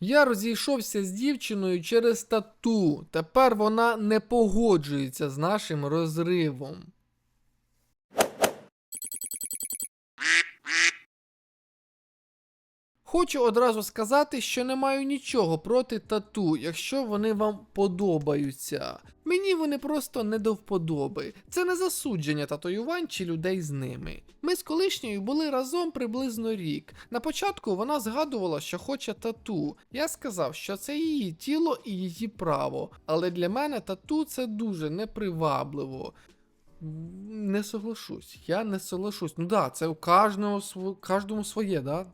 Я розійшовся з дівчиною через тату. Тепер вона не погоджується з нашим розривом. Хочу одразу сказати, що не маю нічого проти тату, якщо вони вам подобаються. Мені вони просто не до вподоби. Це не засудження татуювань чи людей з ними. Ми з колишньою були разом приблизно рік. На початку вона згадувала, що хоче тату. Я сказав, що це її тіло і її право. Але для мене тату це дуже непривабливо. Не соглашусь, я не соглашусь. Ну да, це у кожного кожному своє, да?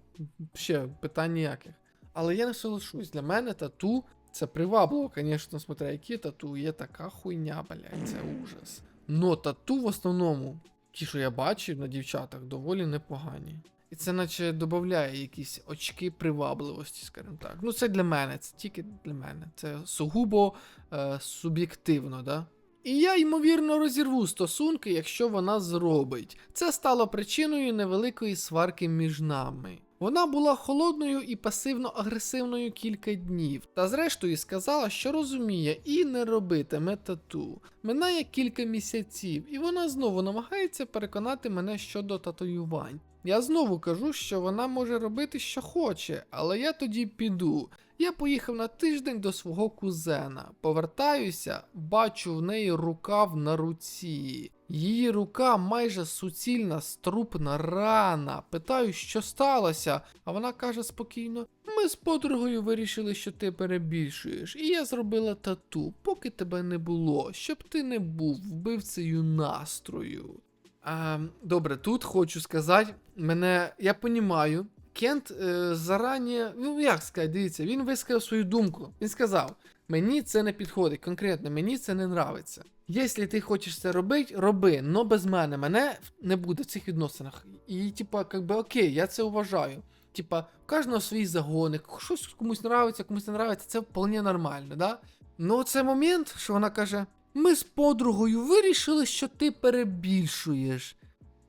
Ще питань ніяких. Але я не соглашусь. Для мене тату це привабливо, звісно, смотря які тату, є така хуйня, блядь, це ужас. Но тату в основному, ті, що я бачив на дівчатах, доволі непогані. І це наче додає якісь очки привабливості, скажімо так. Ну, це для мене, це тільки для мене. Це сугубо е, суб'єктивно, да? І я, ймовірно, розірву стосунки, якщо вона зробить. Це стало причиною невеликої сварки між нами. Вона була холодною і пасивно-агресивною кілька днів, та зрештою сказала, що розуміє і не робитиме тату. Минає кілька місяців, і вона знову намагається переконати мене щодо татуювань. Я знову кажу, що вона може робити, що хоче, але я тоді піду. Я поїхав на тиждень до свого кузена. Повертаюся, бачу в неї рукав на руці. Її рука майже суцільна, струпна рана. Питаю, що сталося, а вона каже спокійно: ми з подругою вирішили, що ти перебільшуєш, і я зробила тату, поки тебе не було, щоб ти не був вбивцею настрою. А, добре, тут хочу сказати, мене я понімаю. Кент е, зарані, ну як сказати, дивіться, він висказав свою думку. Він сказав: мені це не підходить, конкретно, мені це не нравиться. Якщо ти хочеш це робити, роби, но без мене. Мене не буде в цих відносинах. І, типа, как би окей, я це вважаю. Типа, у кожного свій загони, щось комусь нравиться, комусь не нравиться, це вполне нормально, да? Ну, це момент, що вона каже: ми з подругою вирішили, що ти перебільшуєш.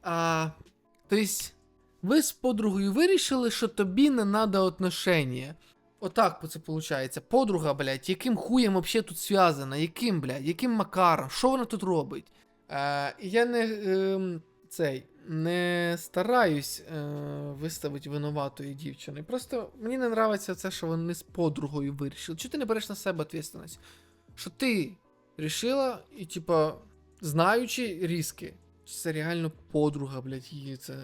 А, тобто, ви з подругою вирішили, що тобі не надо отношення. Отак це виходить. Подруга, блядь, яким хуєм вообще тут зв'язана? Яким, блядь, яким макаром? Що вона тут робить? Е, я не е, цей не стараюсь е, виставити винуватої дівчини. Просто мені не нравиться це, що вони з подругою вирішили. Чого ти не береш на себе відповідальність? Що ти рішила, і, типа, знаючи різки, це реально подруга, блядь, її це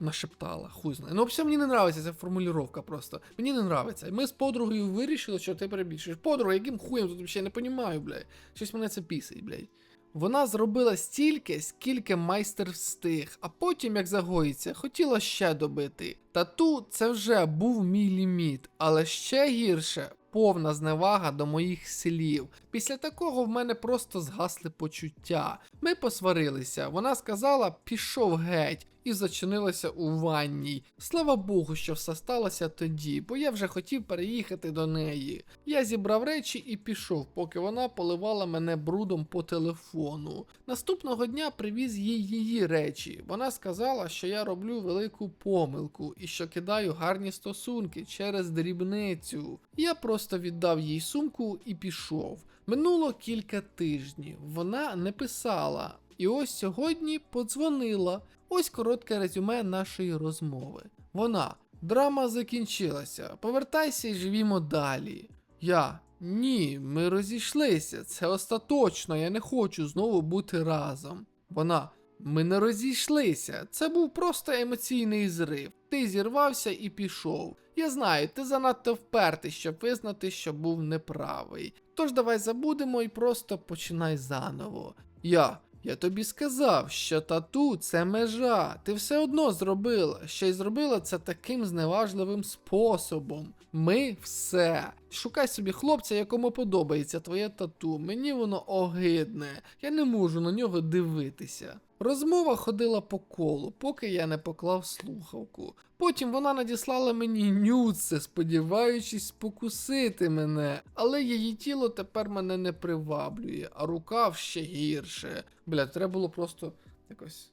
нашептала, хуй знає. Ну, взагалі мені не нравиться ця формулювання просто. Мені не нравиться. Ми з подругою вирішили, що ти перебільшуєш. Подруга, яким хуєм тут взагалі не понімаю, блядь. Щось мене це пісить, блядь. Вона зробила стільки, скільки майстер встиг, а потім, як загоїться, хотіла ще добити. Тату це вже був мій ліміт, але ще гірше повна зневага до моїх слів. Після такого в мене просто згасли почуття. Ми посварилися. Вона сказала, пішов геть. І зачинилася у ванній. Слава Богу, що все сталося тоді, бо я вже хотів переїхати до неї. Я зібрав речі і пішов, поки вона поливала мене брудом по телефону. Наступного дня привіз їй її речі. Вона сказала, що я роблю велику помилку і що кидаю гарні стосунки через дрібницю. Я просто віддав їй сумку і пішов. Минуло кілька тижнів. Вона не писала. І ось сьогодні подзвонила. Ось коротке резюме нашої розмови. Вона. Драма закінчилася. Повертайся і живімо далі. Я. Ні, ми розійшлися. Це остаточно, я не хочу знову бути разом. Вона. Ми не розійшлися. Це був просто емоційний зрив. Ти зірвався і пішов. Я знаю, ти занадто впертий, щоб визнати, що був неправий. Тож давай забудемо і просто починай заново. Я. Я тобі сказав, що тату це межа. Ти все одно зробила. Ще й зробила це таким зневажливим способом. Ми все. Шукай собі хлопця, якому подобається твоє тату. Мені воно огидне. Я не можу на нього дивитися. Розмова ходила по колу, поки я не поклав слухавку. Потім вона надіслала мені нюци, сподіваючись спокусити мене, але її тіло тепер мене не приваблює, а рука ще гірше. Бля, треба було просто якось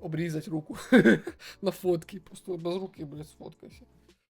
обрізати руку на фотки. Просто без руки, блядь, сфоткався.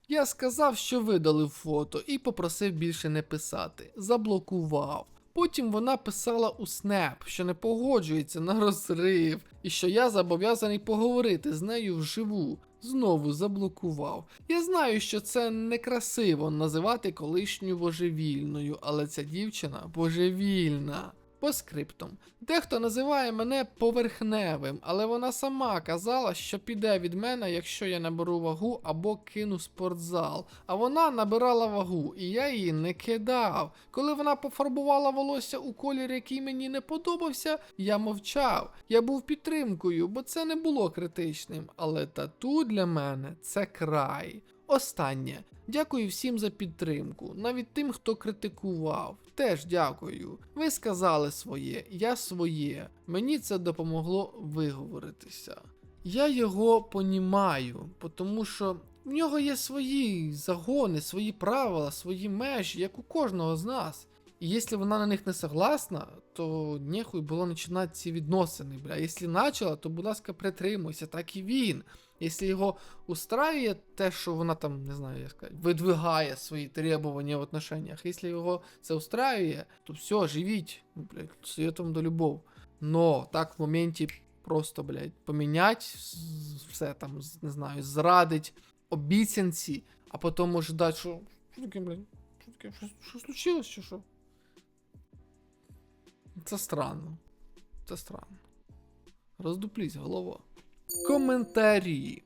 Я сказав, що видалив фото і попросив більше не писати. Заблокував. Потім вона писала у Снеп, що не погоджується на розрив, і що я зобов'язаний поговорити з нею вживу. Знову заблокував. Я знаю, що це некрасиво називати колишню божевільною, але ця дівчина божевільна. По скриптам. Дехто називає мене поверхневим, але вона сама казала, що піде від мене, якщо я наберу вагу або кину спортзал. А вона набирала вагу, і я її не кидав. Коли вона пофарбувала волосся у колір, який мені не подобався, я мовчав. Я був підтримкою, бо це не було критичним. Але тату для мене це край. Останнє. Дякую всім за підтримку, навіть тим, хто критикував. Теж дякую. Ви сказали своє, я своє. Мені це допомогло виговоритися. Я його понімаю, тому що в нього є свої загони, свої правила, свої межі, як у кожного з нас. І якщо вона на них не согласна, то нехуй було починати ці відносини, бля. Якщо почала, то будь ласка, притримуйся, так і він. Якщо його устраює те, що вона там, не знаю, як сказати, видвигає свої требування в отношениях, якщо його це устраює, то все, живіть, ну, блядь, світом до любов. Но так в моменті просто, блядь, помінять все там, не знаю, зрадить обіцянці, а потім може дати, що. Що таке, блядь? Що таке? Що, що случилось, чи що? Це странно. Це странно. Роздуплісь, голова. Коментарі.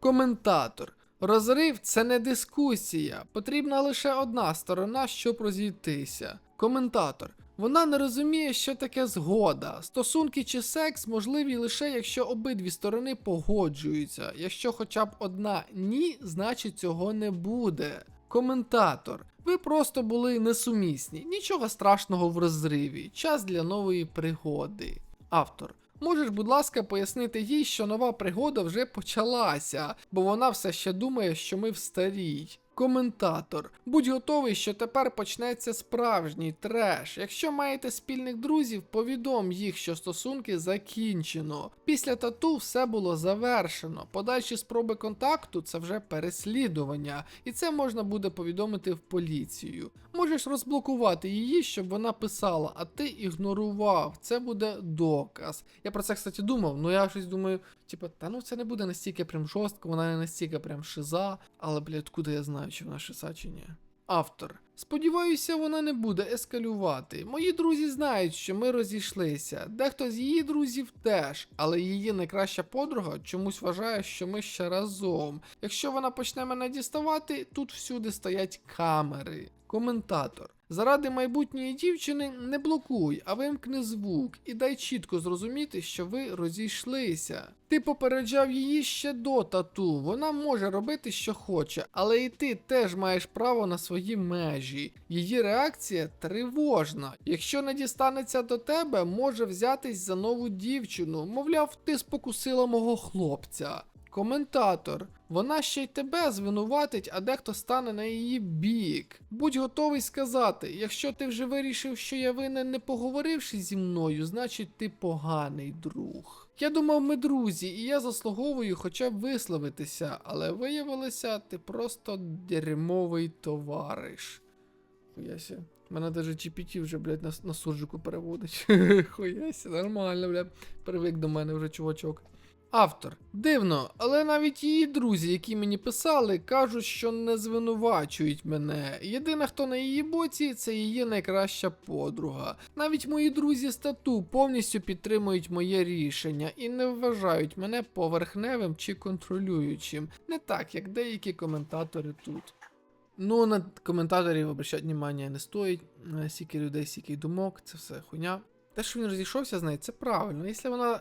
Коментатор. Розрив це не дискусія. Потрібна лише одна сторона, щоб розійтися. Коментатор. Вона не розуміє, що таке згода. Стосунки чи секс можливі лише якщо обидві сторони погоджуються. Якщо хоча б одна ні, значить цього не буде. Коментатор. Ви просто були несумісні. Нічого страшного в розриві. Час для нової пригоди. Автор. Можеш, будь ласка, пояснити їй, що нова пригода вже почалася, бо вона все ще думає, що ми в старій. Коментатор. Будь готовий, що тепер почнеться справжній треш. Якщо маєте спільних друзів, повідом їх, що стосунки закінчено. Після тату все було завершено. Подальші спроби контакту це вже переслідування, і це можна буде повідомити в поліцію. Можеш розблокувати її, щоб вона писала, а ти ігнорував. Це буде доказ. Я про це, кстати, думав, ну я щось думаю, типа, та ну це не буде настільки прям жорстко, вона не настільки прям шиза, але, блядь, откуда я знаю, чи вона шиза, чи. Автор. Сподіваюся, вона не буде ескалювати. Мої друзі знають, що ми розійшлися. Дехто з її друзів теж, але її найкраща подруга чомусь вважає, що ми ще разом. Якщо вона почне мене діставати, тут всюди стоять камери. Коментатор. Заради майбутньої дівчини не блокуй, а вимкни звук і дай чітко зрозуміти, що ви розійшлися. Ти попереджав її ще до тату. Вона може робити, що хоче, але і ти теж маєш право на свої межі. Її реакція тривожна. Якщо не дістанеться до тебе, може взятись за нову дівчину. Мовляв, ти спокусила мого хлопця. Коментатор. Вона ще й тебе звинуватить, а дехто стане на її бік. Будь готовий сказати, якщо ти вже вирішив, що я винен, не поговоривши зі мною, значить ти поганий друг. Я думав, ми друзі, і я заслуговую хоча б висловитися, але виявилося, ти просто дерьмовий товариш. Хуяся. Мене даже GPT вже, блядь, на, на суржику переводить. Хуяся, нормально, блядь. Привик до мене вже чувачок. Автор. Дивно, але навіть її друзі, які мені писали, кажуть, що не звинувачують мене. Єдина, хто на її боці, це її найкраща подруга. Навіть мої друзі з тату повністю підтримують моє рішення і не вважають мене поверхневим чи контролюючим, не так, як деякі коментатори тут. Ну, на коментаторів обращати внимання не стоїть. Е, Стільки людей, стільки думок, це все хуйня. Те, що він розійшовся з нею, це правильно. Якщо вона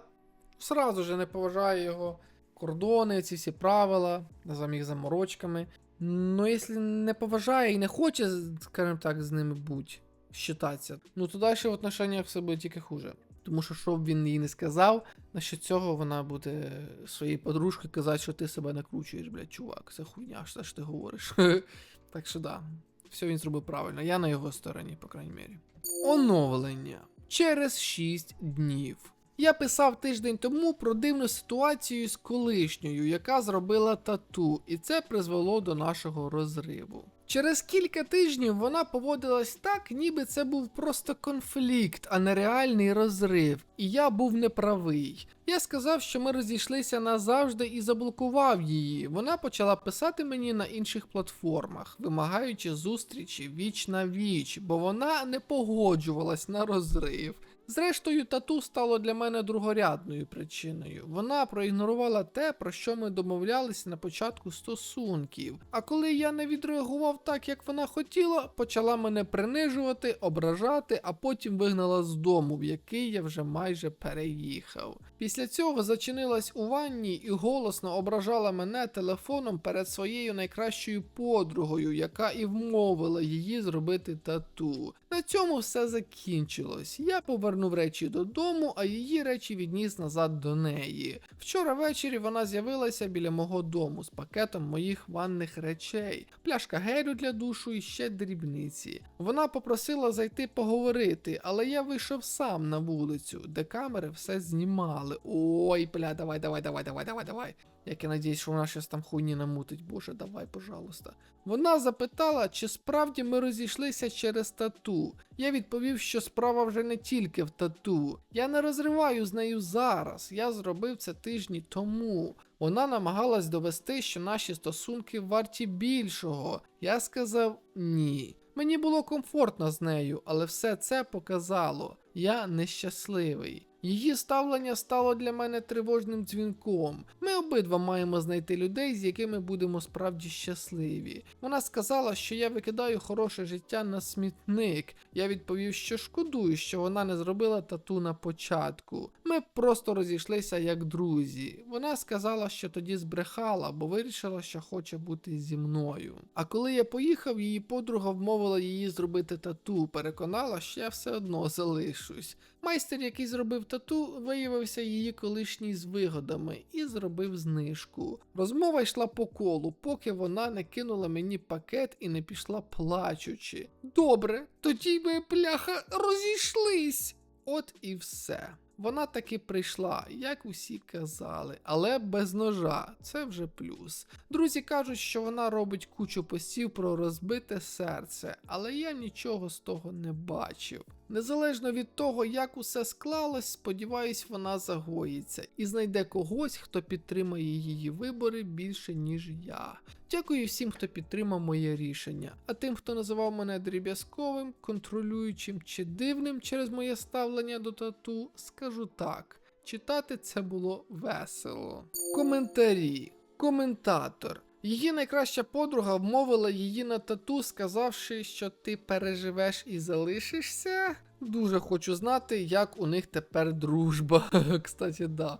сразу же не поважає його кордони, ці всі правила, називаємо їх заморочками. Ну, якщо не поважає і не хоче, скажімо так, з ними бути, считатися, ну то далі в отношеннях все буде тільки хуже. Тому що, що б він їй не сказав, насчет цього вона буде своїй подружці казати, що ти себе накручуєш, блядь, чувак, це хуйня, що ж ти говориш. так що да, все він зробив правильно. Я на його стороні, по крайній мірі. Оновлення через 6 днів. Я писав тиждень тому про дивну ситуацію з колишньою, яка зробила тату, і це призвело до нашого розриву. Через кілька тижнів вона поводилась так, ніби це був просто конфлікт, а не реальний розрив, і я був неправий. Я сказав, що ми розійшлися назавжди і заблокував її. Вона почала писати мені на інших платформах, вимагаючи зустрічі віч на віч, бо вона не погоджувалась на розрив. Зрештою, тату стало для мене другорядною причиною. Вона проігнорувала те, про що ми домовлялися на початку стосунків. А коли я не відреагував так, як вона хотіла, почала мене принижувати, ображати, а потім вигнала з дому, в який я вже майже переїхав. Після цього зачинилась у ванні і голосно ображала мене телефоном перед своєю найкращою подругою, яка і вмовила її зробити тату. На цьому все закінчилось. Я повернув речі додому, а її речі відніс назад до неї. Вчора ввечері вона з'явилася біля мого дому з пакетом моїх ванних речей, пляшка гелю для душу і ще дрібниці. Вона попросила зайти поговорити, але я вийшов сам на вулицю, де камери все знімали. Ой, бля, давай, давай, давай, давай, давай, давай. Як я надіюсь, що вона щось там хуйні намутить. Боже, давай, пожалуйста. Вона запитала, чи справді ми розійшлися через тату. Я відповів, що справа вже не тільки в тату. Я не розриваю з нею зараз. Я зробив це тижні тому. Вона намагалась довести, що наші стосунки варті більшого. Я сказав ні. Мені було комфортно з нею, але все це показало. Я нещасливий. Її ставлення стало для мене тривожним дзвінком. Ми обидва маємо знайти людей, з якими будемо справді щасливі. Вона сказала, що я викидаю хороше життя на смітник. Я відповів, що шкодую, що вона не зробила тату на початку. Ми просто розійшлися як друзі. Вона сказала, що тоді збрехала, бо вирішила, що хоче бути зі мною. А коли я поїхав, її подруга вмовила її зробити тату, переконала, що я все одно залишусь. Майстер, який зробив тату, виявився її колишній з вигодами і зробив знижку. Розмова йшла по колу, поки вона не кинула мені пакет і не пішла плачучи. Добре, тоді ми, пляха, розійшлись. От і все. Вона таки прийшла, як усі казали, але без ножа, це вже плюс. Друзі кажуть, що вона робить кучу постів про розбите серце, але я нічого з того не бачив. Незалежно від того, як усе склалось, сподіваюсь, вона загоїться і знайде когось, хто підтримає її вибори більше, ніж я. Дякую всім, хто підтримав моє рішення, а тим, хто називав мене дріб'язковим, контролюючим чи дивним через моє ставлення до тату, скажу так: читати це було весело. Коментарі. Коментатор. Її найкраща подруга вмовила її на тату, сказавши, що ти переживеш і залишишся. Дуже хочу знати, як у них тепер дружба. Кстати, да.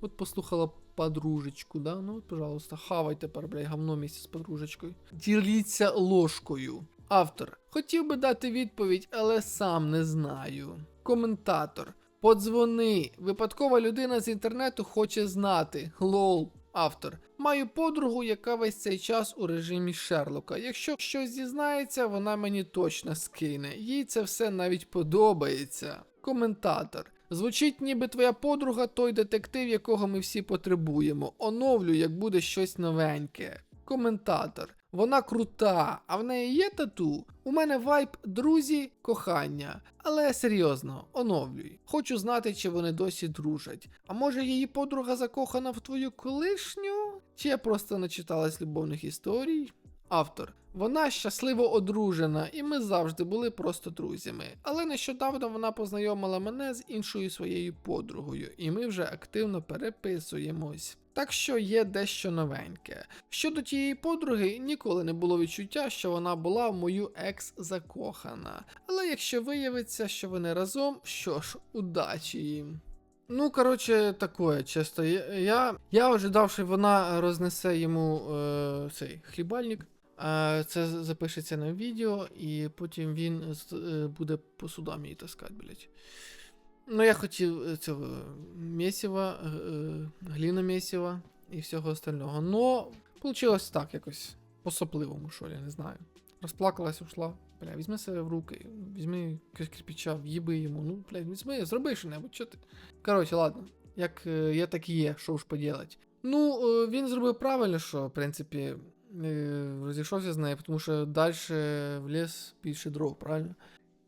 От послухала подружечку, да? Ну, от, пожалуйста, хавай тепер, бля, говно місце з подружечкою. Діліться ложкою. Автор. Хотів би дати відповідь, але сам не знаю. Коментатор. Подзвони. Випадкова людина з інтернету хоче знати. Лол. Автор. Маю подругу, яка весь цей час у режимі Шерлока. Якщо щось дізнається, вона мені точно скине. Їй це все навіть подобається. Коментатор. Звучить, ніби твоя подруга той детектив, якого ми всі потребуємо. Оновлю, як буде щось новеньке. Коментатор. Вона крута, а в неї є тату? У мене вайб друзі, кохання. Але серйозно, оновлюй. Хочу знати, чи вони досі дружать. А може її подруга закохана в твою колишню? Чи я просто начиталась любовних історій? Автор. Вона щасливо одружена, і ми завжди були просто друзями. Але нещодавно вона познайомила мене з іншою своєю подругою, і ми вже активно переписуємось. Так що є дещо новеньке. Щодо тієї подруги, ніколи не було відчуття, що вона була в мою екс закохана. Але якщо виявиться, що вони разом, що ж, удачі їм. Ну, коротше, такое, чисто. Я, я, ожидав, що вона рознесе йому е, цей хлібальник. Е, це запишеться на відео, і потім він е, буде по судам її таскати, блять. Ну, я хотів е, цього місіва, е, е, гліна місіва і всього остального. Но получилось так якось по-сопливому, що я не знаю. розплакалась, ушла. Бля, візьми себе в руки, візьми кирпича, в'їби йому. Ну, блядь, візьми, зроби що-небудь, що ти. Коротше, ладно. Як є, так і є, що ж поділать. Ну, він зробив правильно, що, в принципі, розійшовся з нею, тому що далі в ліс більше дров, правильно?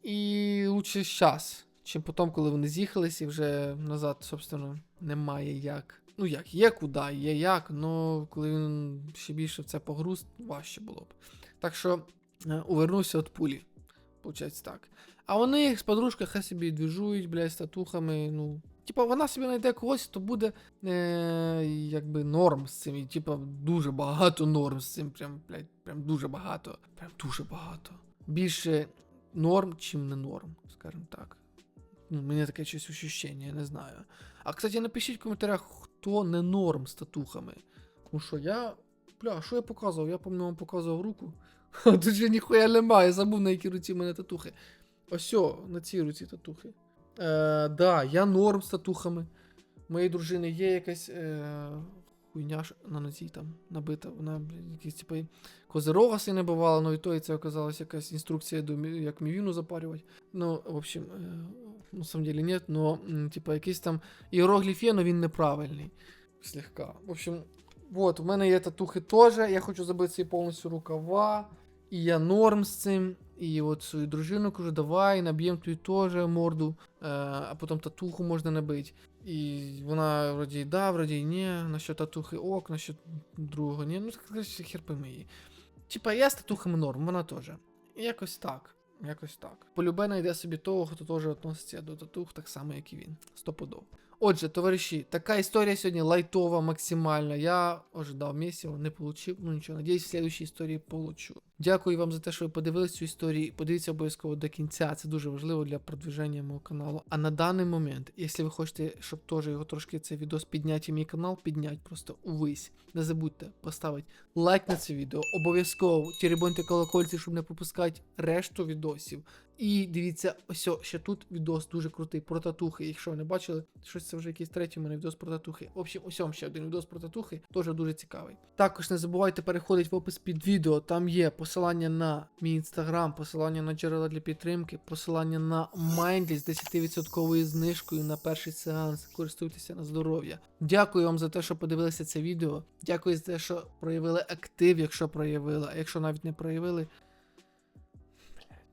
І лучше щас, чим потім, коли вони з'їхались і вже назад, собственно, немає як. Ну як, є куди, є як, але коли він ще більше в це погруз, важче було б. Так що е, увернувся від пулі. Получається так. А вони з подружкою хай собі двіжують, блядь, з татухами, ну. Типа вона собі знайде когось, то буде е, якби норм з цим. І типа дуже багато норм з цим. Прям, блядь, прям дуже багато. Прям дуже багато. Більше норм, чим не норм, скажімо так. Ну, мені таке щось ощущення, я не знаю. А кстати, напишіть в коментарях, хто не норм з татухами. Тому що я. Бля, що я показував? Я пам'ятаю, вам показував руку. Тут же ніхуя немає, я забув на якій руці в мене татухи. Ось, на цій руці татухи. Е, да, я норм з татухами. Моєї дружини є якась е, хуйня на нозі там набита. Вона якісь типу, козирога си не бувала, ну і то і це оказалась якась інструкція до як мівіну запарювати. Ну, в общем, е, на самом деле нет, но типа якийсь там іерогліф є, но він неправильний. Слегка. В общем, вот, у мене є татухи теж. Я хочу забити собі повністю рукава. І я норм з цим. І от свою дружину кажу, давай, наб'ємо тобі теж морду, е, а потім татуху можна набити. І вона вроді да, вроді ні, насчет татухи ок, насчет другого ні. Ну, коротше, хер пойми її. Типа, я з татухами норм, вона теж. Якось так. Якось так. Полюбе знайде собі того, хто теж відноситься до татух, так само, як і він. Стопудов. Отже, товариші, така історія сьогодні лайтова максимально. Я ожидав місця, не получив. Ну нічого, надіюсь, в следующій історії получу. Дякую вам за те, що ви подивились цю історію. Подивіться обов'язково до кінця. Це дуже важливо для продвиження мого каналу. А на даний момент, якщо ви хочете, щоб теж його трошки цей відос підняти, мій канал підняти просто увесь. Не забудьте поставити лайк на це відео. Обов'язково теребоньте колокольці, щоб не пропускати решту відосів. І дивіться, ось ще тут відос дуже крутий про татухи. Якщо ви не бачили, щось це вже якийсь третій у мене відос про татухи. В общем, ось ще один відос про татухи, теж дуже цікавий. Також не забувайте переходити в опис під відео. Там є посилання на мій інстаграм, посилання на джерела для підтримки, посилання на Mindly з 10% знижкою на перший сеанс. Користуйтеся на здоров'я. Дякую вам за те, що подивилися це відео. Дякую за те, що проявили актив, якщо проявили. А якщо навіть не проявили,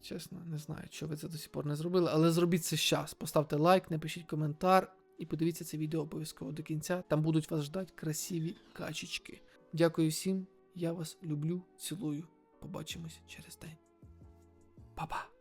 Чесно, не знаю, що ви це до сих пор не зробили, але зробіть це щас. Поставте лайк, напишіть коментар і подивіться це відео обов'язково до кінця. Там будуть вас ждати красиві качечки. Дякую всім, я вас люблю, цілую. Побачимось через день. Па-па!